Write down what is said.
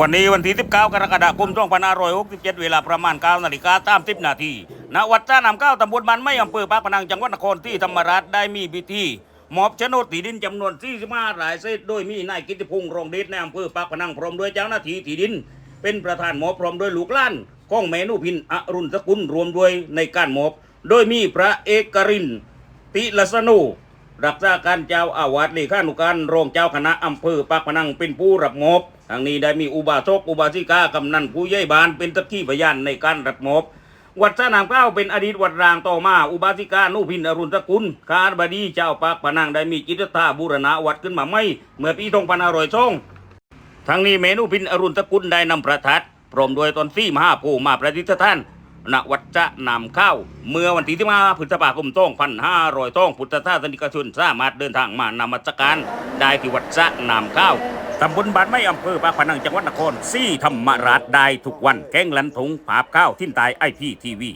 วันนี้วันที่ 19 กรกฎาคม2567 เวลาประมาณ9นาฬิกา30นาทีณวัดจ้านำเก้าตำบลบ้านไม้อำเภอปากพนังจังหวัดนครที่ธรรมราชได้มีพิธีมอบโฉนดที่ดินจำนวน 45รายเศษโดยมีนายกิติพงษ์รองเดชในอำเภอปากพนังพร้อมด้วยเจ้าหน้าที่ที่ดิน เป็นประธานมอบพร้อมด้วยลูกล้านข้องแมนุพินอรุณสกุลรวมด้วยในการมอบ โดยมีพระเอกรินติลสนุ รักษาการเจ้าอาวาสเลขานุการรองเจ้าคณะอำเภอปากพนังเป็นผู้รับมอบทางนี้ได้มีอุบาสกอุบาสิกากำนันผู้ใหญ่บ้านเป็นตักขี้พยานในการรับมอบวัดสนามเก้าเป็นอดีตวัดรางต่อมาอุบาสิกานุพินอรุณสกุลข้าบดีเจ้าปากพนังได้มีจิตตาบูรณะวัดขึ้นมาไม่เมื่อปี2502ทั้งนี้เมนูพินอรุณสกุลได้นำประทัดพร้อมด้วยตอนซี่มหาโพธิ์มาประดิษฐาน ณวัดจะนำเข้า เมื่อวันที่ที่มาพฤษภาคมต้องพันห้าร้อยต้องพุทธทาสนิกชนสามารถเดินทางมานมัสการได้ที่วัดจะนำเข้าตำบลบ้านไม่อำเภอปากพนังจังหวัดนครซี่ธรรมราชได้ทุกวันแกงลันทงผาบข้าวทิ้นตายไอพีทีวี